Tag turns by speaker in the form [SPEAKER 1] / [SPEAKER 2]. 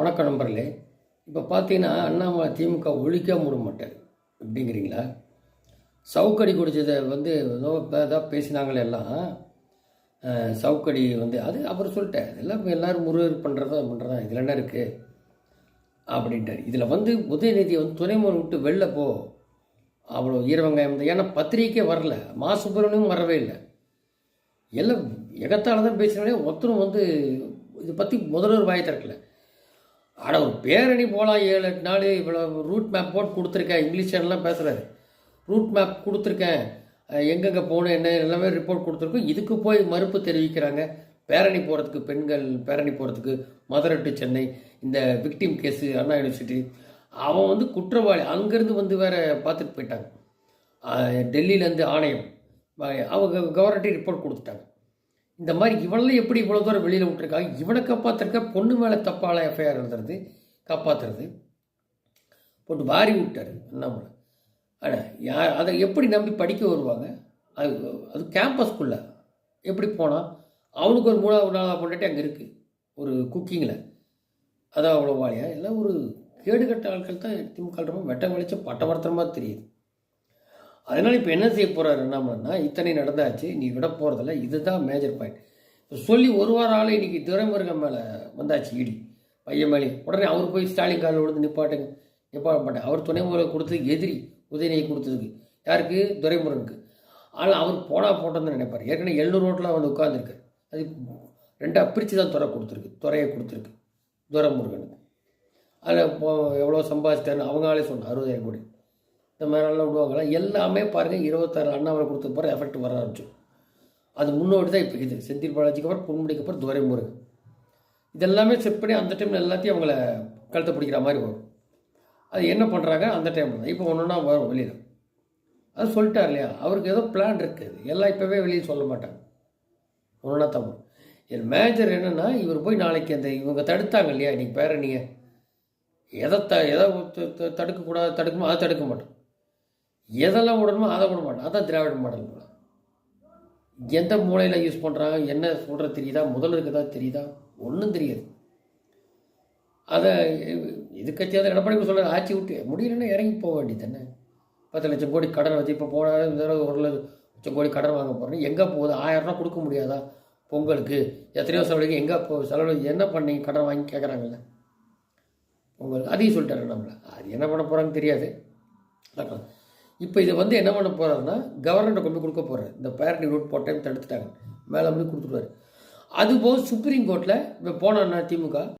[SPEAKER 1] வணக்கம் நண்பர்களே. இப்போ பார்த்தீங்கன்னா அண்ணாமலை திமுக ஒழிக்க மூட மாட்டார் அப்படிங்கிறீங்களா சவுக்கடி குடித்ததை வந்து ஏதோ ஏதாவது பேசினாங்களே எல்லாம். சவுக்கடி வந்து அது அப்புறம் சொல்லிட்டேன் எல்லாம் எல்லோரும் முருகர் பண்ணுறதா பண்ணுறதா இதில் என்ன இருக்குது அப்படின்ட்டார். இதில் வந்து உதயநிதியை வந்து துணைமுறை விட்டு வெளில போ. அவ்வளோ ஈரவங்காயம் ஏன்னா பத்திரிக்கை வரல. மா சுப்பிரமணியம் வரவே இல்லை. எல்லாம் எகத்தால் தான் பேசினாலே ஒருத்தரும் வந்து இதை பற்றி முதல்வர் வாய் திறக்கலை. ஆனால் ஒரு பேரணி போகலாம் ஏழு எட்டு நாள் இவ்வளோ ரூட் மேப் போட்டு கொடுத்துருக்கேன். இங்கிலீஷ் சேனல்லாம் பேசுகிறாரு ரூட் மேப் கொடுத்துருக்கேன். எங்கெங்கே போகணும் என்ன எல்லாமே ரிப்போர்ட் கொடுத்துருக்கோம். இதுக்கு போய் மறுப்பு தெரிவிக்கிறாங்க. பேரணி போகிறதுக்கு பெண்கள் பேரணி போகிறதுக்கு மதுரை டு சென்னை. இந்த விக்டிம் கேஸு அண்ணா யூனிவர்சிட்டி அவன் வந்து குற்றவாளி. அங்கேருந்து வந்து வேற பார்த்துட்டு போயிட்டாங்க. டெல்லியிலேருந்து ஆணையம். அவங்க கவர்னர்ட்டி ரிப்போர்ட் கொடுத்துட்டாங்க. இந்த மாதிரி இவனெல்லாம் எப்படி இவ்வளோ தூரம் வெளியில் விட்டுருக்காங்க இவனை காப்பாற்றுறக்க பொண்ணு மேலே தப்பால எஃப்ஐஆர் எழுதுறது காப்பாற்றுறது போட்டு வாரி விட்டார் அண்ணாமலை ஆனால் யார் அதை எப்படி நம்பி படிக்க வருவாங்க? அது அது கேம்பஸ்குள்ளே எப்படி போனால் அவனுக்கு ஒரு மூணாவது நாளாக பொண்டாட்டி அங்கே இருக்குது ஒரு குக்கிங்கில் அதான் அவ்வளோ வாழையா எல்லாம் ஒரு கேடுகட்ட ஆட்கள் தான் திமுக ரொம்ப வெட்ட வெளிச்ச பட்டவர்த்தனமாக தெரியுது. அதனால் இப்போ என்ன செய்ய போகிறாரு என்னம்னா இத்தனை நடந்தாச்சு நீ விட போகிறதில்ல இதுதான் மேஜர் பாயிண்ட் இப்போ சொல்லி ஒரு வாரம் ஆளு இன்னைக்கு துரைமுருகன் மேலே வந்தாச்சு இடி. பையன் மேலே உடனே அவர் போய் ஸ்டாலின் காலில் விழுந்து நிப்பாட்டுங்க. நிப்பாட மாட்டேன் அவர் துணை முதல்வர் கொடுத்தது எதிரி உதயநிதி கொடுத்ததுக்கு. யாருக்கு? துரைமுருகனுக்கு. ஆனால் அவர் போனால் போட்டோன்னு நினைப்பார். ஏற்கனவே எழுநூறு ரோட்டில் வந்து உட்காந்துருக்கு அது ரெண்டாக பிரித்து தான் துறை கொடுத்துருக்கு. துறையை கொடுத்துருக்கு துரைமுருகனுக்கு. அதில் இப்போ எவ்வளோ சம்பாதிச்சிட்டாருன்னு அவங்களே சொன்னாங்க. அறுபதாயிரம் கோடி. இந்த மாதிரிலாம் விடுவாங்களா எல்லாமே பாருங்கள் இருபத்தாறு அண்ணாமலை கொடுத்த பிறகு எஃபெக்ட் வர ஆரம்பிச்சு. அது முன்னோடி தான் இப்போ இது. செந்தில் பாலாஜிக்கு அப்புறம் பொன்முடிக்கு அப்புறம் துரைமுருகன். இதெல்லாமே செட் பண்ணி அந்த டைமில் எல்லாத்தையும் அவங்கள கழுத்தை பிடிக்கிற மாதிரி வரும். அது என்ன பண்ணுறாங்க அந்த டைமில் தான் இப்போ ஒன்று ஒன்றா வரும் வெளியில். அது சொல்லிட்டார் இல்லையா? அவருக்கு ஏதோ பிளான் இருக்குது எல்லாம் இப்போவே வெளியே சொல்ல மாட்டாங்க. ஒன்று ஒன்றா தான் வரும் என் மேஜர் என்னென்னா இவர் போய் நாளைக்கு அந்த இவங்க தடுத்தாங்க இல்லையா? இன்றைக்கி பேர நீங்கள் எதை த எதை தடுக்கக்கூடாது தடுக்குமோ அதை தடுக்க மாட்டோம் எதெல்லாம் விடணுமோ அதை விட மாட்டோம் அதான் திராவிட மாடல் போல எந்த மூலையில் யூஸ் பண்ணுறாங்க என்ன சொல்கிறது தெரியுதா முதல்வருக்கு இருக்குதா தெரியுதா? ஒன்றும் தெரியாது. அதை இது எடப்பாடி சொல்ல ஆட்சி விட்டு முடியலன்னா இறங்கி போக வேண்டியது தானே. பத்து லட்சம் கோடி கடன் வச்சு இப்போ போன இந்த தடவை ஒரு லட்சம் கோடி கடன் வாங்க போகிறேன் எங்கே போகுது? ஆயிரம் கொடுக்க முடியாதா? பொங்கலுக்கு எத்தனையோ செலவுக்கு எங்கே போ செலவு என்ன பண்ணீங்க கடன் வாங்கி கேட்குறாங்கல்ல பொங்கலுக்கு அதையும் சொல்லிட்டாரு நம்மள. அது என்ன பண்ண போகிறாங்கன்னு தெரியாது. இப்போ இதை வந்து என்ன பண்ண போகிறாருன்னா கவர்னர்கிட்ட கொண்டு கொடுக்க போகிறார் இந்த பேரண்டி ரூட் போட்ட டைம் தடுத்துட்டாங்க. மேலே வந்து கொடுத்துருவாரு அதுபோக சுப்ரீம் கோர்ட்டில் இப்போ போனோன்னா திமுக?